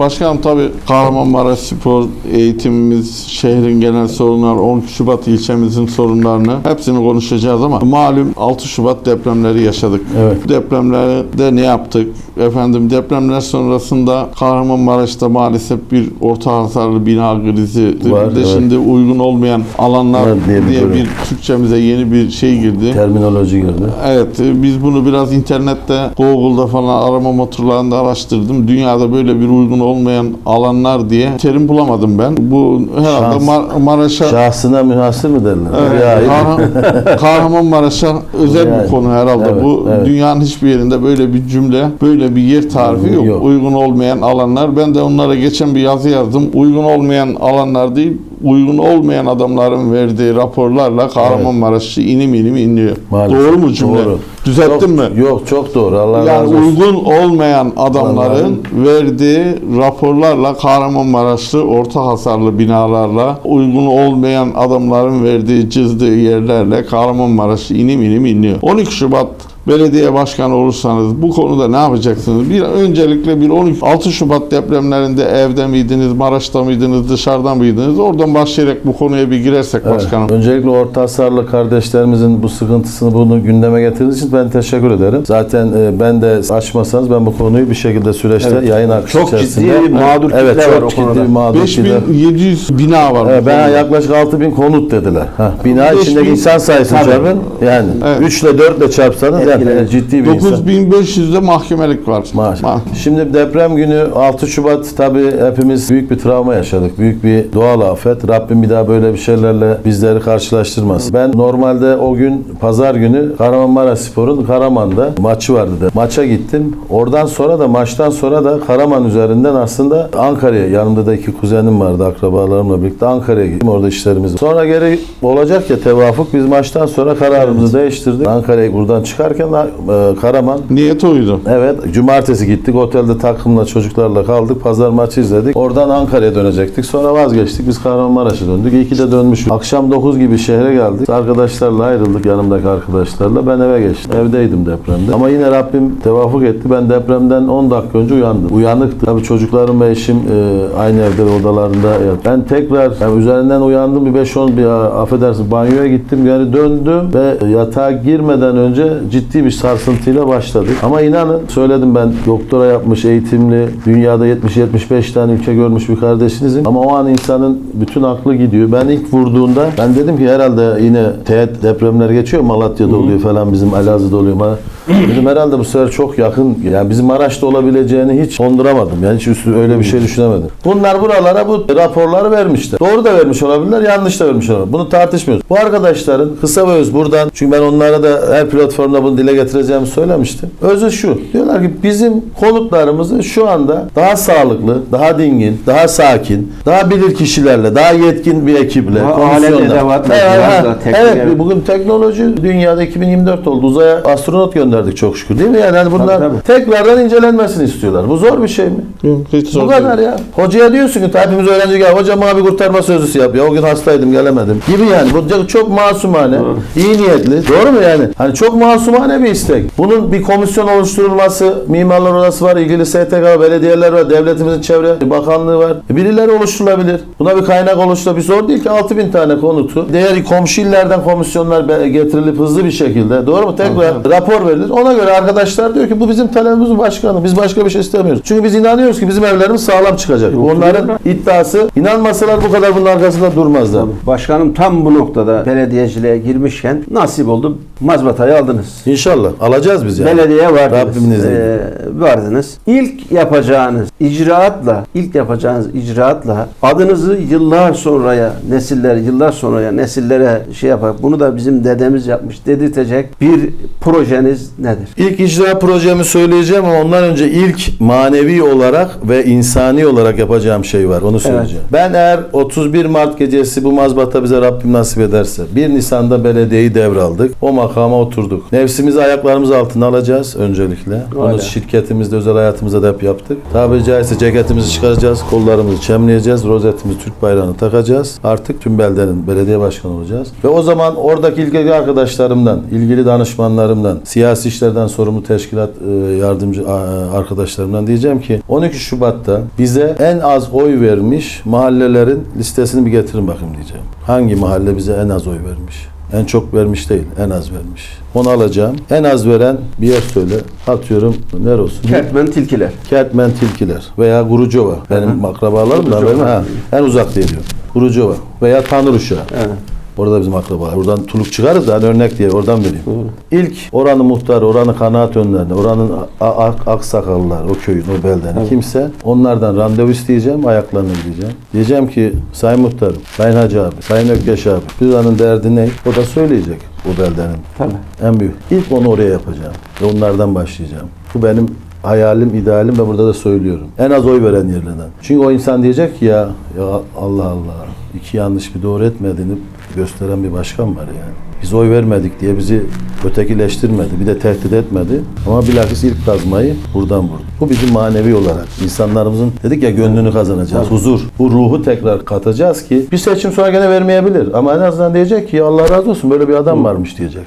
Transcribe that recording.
Başkanım tabii Kahramanmaraş Spor eğitimimiz, şehrin genel sorunları, 10 Şubat ilçemizin sorunlarını hepsini konuşacağız ama malum 6 Şubat depremleri yaşadık. Evet. Depremlerde ne yaptık? Efendim depremler sonrasında Kahramanmaraş'ta maalesef bir orta hasarlı bina krizi Var, bir de evet. şimdi uygun olmayan alanlar Evet, diye bir diye bir Türkçemize yeni bir şey girdi. Terminoloji girdi. Evet, e, biz bunu biraz internette, Google'da falan arama motorlarında araştırdım. Dünyada böyle bir uygun olmayan alanlar diye terim bulamadım ben. Bu herhalde Şans. Mar- Maraş'a Şahsına münhasır mı derler? Evet, Kahraman- Kahramanmaraş'a özel Yani, bir konu herhalde. evet, Bu evet. dünyanın hiçbir yerinde böyle bir cümle, böyle bir yer tarifi yok. Yok. Uygun olmayan alanlar. Ben de onlara geçen bir yazı yazdım. Uygun olmayan alanlar değil, uygun olmayan adamların verdiği raporlarla Kahramanmaraş'ı inim inim inliyor. Maalesef. Doğru mu cümle? Doğru. Düzelttin Çok- mi? Yok çok doğru. Allah Yani razı olsun. uygun olmayan adamların Adamların- verdiği raporlarla Kahramanmaraşlı orta hasarlı binalarla uygun olmayan adamların verdiği cızdığı yerlerle Kahramanmaraş inim inim inliyor. 12 Şubat belediye başkanı olursanız bu konuda ne yapacaksınız? Bir öncelikle bir 12 6 Şubat depremlerinde evde miydiniz, Maraş'ta mıydınız, dışarıda mıydınız? Oradan başlayarak bu konuya bir girersek Evet. başkanım. Öncelikle orta hasarlı kardeşlerimizin bu sıkıntısını bunu gündeme getirdiğiniz için ben teşekkür ederim. Zaten e, ben de açmasanız ben bu konuyu bir şekilde süreçte Evet. yayın akışı Çok içerisinde. ciddi bir mağdur evet, kitle çok var o ciddi konuda. bir mağdur kitle. 5700 bina var. bu Evet, ben konuda. yaklaşık 6000 konut dediler. Ha, bina 5000 içindeki insan sayısı Tabii. çarpın. Yani Evet. 3 ile 4 ile çarpsanız yani Etkiler. ciddi bir insan. 9500'de mahkemelik var. Maaş. Ma- Şimdi deprem günü 6 Şubat tabii hepimiz büyük bir travma yaşadık. Büyük bir doğal afet. Rabbim bir daha böyle bir şeylerle bizleri karşılaştırmasın. Ben normalde o gün pazar günü Kahramanmaraş Spor'un Karaman'da maçı vardı. Da. Maça gittim. Oradan sonra da maçtan sonra da Karaman üzerinden aslında Ankara'ya yanımda da iki kuzenim vardı akrabalarımla birlikte Ankara'ya gittim. Orada işlerimiz var. Sonra geri olacak ya tevafuk biz maçtan sonra kararımızı değiştirdik. Ankara'ya buradan çıkarken e, Karaman Niyet oydu. Evet, cumartesi gittik. Otelde takımla, çocuklarla kaldık. Pazar maçı izledik. Oradan Ankara'ya dönecektik. Sonra vazgeçtik. Biz Kahramanmaraş'a döndük. İyi ki de dönmüşüz. Akşam 9 gibi şehre geldik. Arkadaşlarla ayrıldık yanımdaki arkadaşlarla. Ben eve geçtim. Evdeydim depremde. Ama yine Rabbim tevafuk etti. Ben depremden 10 dakika önce uyandım. Uyanıktı. Tabii çocuklarım ve eşim e, aynı evde odalarında yat. Ben tekrar yani üzerinden uyandım. Bir 5-10 bir affedersin banyoya gittim. Yani döndüm ve yatağa girmeden önce ciddi bir sarsıntıyla başladık. Ama inanın söyledim ben doktora yapmış, eğitimli, dünyada 70-75 tane ülke görmüş bir kardeşinizim. Ama o an insanın bütün aklı gidiyor. Ben ilk vurduğunda ben dedim ki herhalde yine teğet depremler geçiyor. Malatya'da oluyor falan bizim Elazığ'da oluyor. Bana dedim herhalde bu sefer çok yakın. Yani bizim Maraş'ta olabileceğini hiç konduramadım. Yani hiç üstü öyle bir şey düşünemedim. Bunlar buralara bu raporları vermişler. Doğru da vermiş olabilirler, yanlış da vermiş olabilirler. Bunu tartışmıyoruz. Bu arkadaşların kısa ve öz buradan çünkü ben onlara da her platformda bunu dile getireceğimi söylemiştim. Özü şu. Diyorlar ki bizim konutlarımızı şu anda daha sağlıklı, daha dingin, daha sakin, daha bilir kişilerle, daha yetkin bir ekiple, Daha komisyonla. alet Evet, evet. bugün teknoloji dünyada 2024 oldu. Uzaya astronot gönderdik çok şükür. Değil mi? Yani hani bunlar Tabii, tekrardan incelenmesini istiyorlar. Bu zor bir şey mi? Hiç zor Bu değil. kadar ya. Hocaya diyorsun ki hepimiz öğrenci gel. Hocam abi kurtarma sözlüsü yap. Ya o gün hastaydım gelemedim. Gibi yani. Bu çok masumane. iyi niyetli. Doğru mu yani? Hani çok masumane bir istek. Bunun bir komisyon oluşturulması, mimarlar odası var, ilgili STK, belediyeler var, devletimizin çevre bakanlığı var. E, Birileri oluşturulabilir. Buna bir kaynak oluşturulabilir. Zor değil ki 6000 tane konutu. Diğer komşu illerden komisyonlar getirilip hızlı bir şekilde. Doğru mu? Tekrar rapor verilir. Ona göre arkadaşlar diyor ki bu bizim talebimiz başkanım. Biz başka bir şey istemiyoruz. Çünkü biz inanıyoruz ki bizim evlerimiz sağlam çıkacak. Onların iddiası inanmasalar bu kadar bunun arkasında durmazlar. Başkanım tam bu noktada belediyeciliğe girmişken nasip oldu. Mazbatayı aldınız. İnşallah. Alacağız biz yani. Belediye vardınız. Ee, vardınız. İlk yapacağınız icraatla, ilk yapacağınız icraatla adınızı yıllar sonraya, nesiller, yıllar sonraya nesillere şey yapar. Bunu da bizim dedemiz yapmış dedirtecek bir projeniz nedir? İlk icra projemi söyleyeceğim ama ondan önce ilk manevi olarak ve insani olarak yapacağım şey var. Onu söyleyeceğim. Ben eğer 31 Mart gecesi bu mazbata bize Rabbim nasip ederse 1 Nisan'da belediyeyi devraldık. O makama oturduk. Nefsim Sesimizi ayaklarımız altına alacağız öncelikle. Onu Öyle. şirketimizde, özel hayatımızda da hep yaptık. Tabiri caizse ceketimizi çıkaracağız, kollarımızı çemleyeceğiz, rozetimizi, Türk bayrağını takacağız. Artık tüm beldenin belediye başkanı olacağız. Ve o zaman oradaki ilgili arkadaşlarımdan, ilgili danışmanlarımdan, siyasi işlerden sorumlu teşkilat e, yardımcı a- arkadaşlarımdan diyeceğim ki 12 Şubat'ta bize en az oy vermiş mahallelerin listesini bir getirin bakayım diyeceğim. Hangi mahalle bize en az oy vermiş? En çok vermiş değil, en az vermiş. Onu alacağım. En az veren bir yer söyle. Atıyorum, nere olsun? Kertmen tilkiler. Kertmen Tilkiler veya Gurucova. Benim akrabalarım da benim ha, en uzak diyor. Gurucova veya Tanrıuşa. Evet. Orada bizim akrabalar. Oradan tuluk çıkarız da hani örnek diye oradan vereyim. Doğru. İlk oranın muhtarı, oranın kanaat önlerini, oranın a- a- aksakallılar, o köyün, o beldenin kimse onlardan randevu isteyeceğim, ayaklarını gideceğim. Diyeceğim ki Sayın Muhtarım, Sayın Hacı abi, Sayın Ökkeş abi, buranın derdi ne? O da söyleyecek o beldenin. Tabii. En büyük. İlk onu oraya yapacağım. Ve onlardan başlayacağım. Bu benim hayalim, idealim ve burada da söylüyorum. En az oy veren yerlerden. Çünkü o insan diyecek ki ya, ya Allah Allah iki yanlış bir doğru etmediğini gösteren bir başkan var yani. Biz oy vermedik diye bizi ötekileştirmedi, bir de tehdit etmedi. Ama bilakis ilk kazmayı buradan vurdu. Bu bizim manevi olarak insanlarımızın dedik ya gönlünü kazanacağız. Huzur. Bu ruhu tekrar katacağız ki bir seçim sonra gene vermeyebilir. Ama en azından diyecek ki Allah razı olsun böyle bir adam varmış diyecek.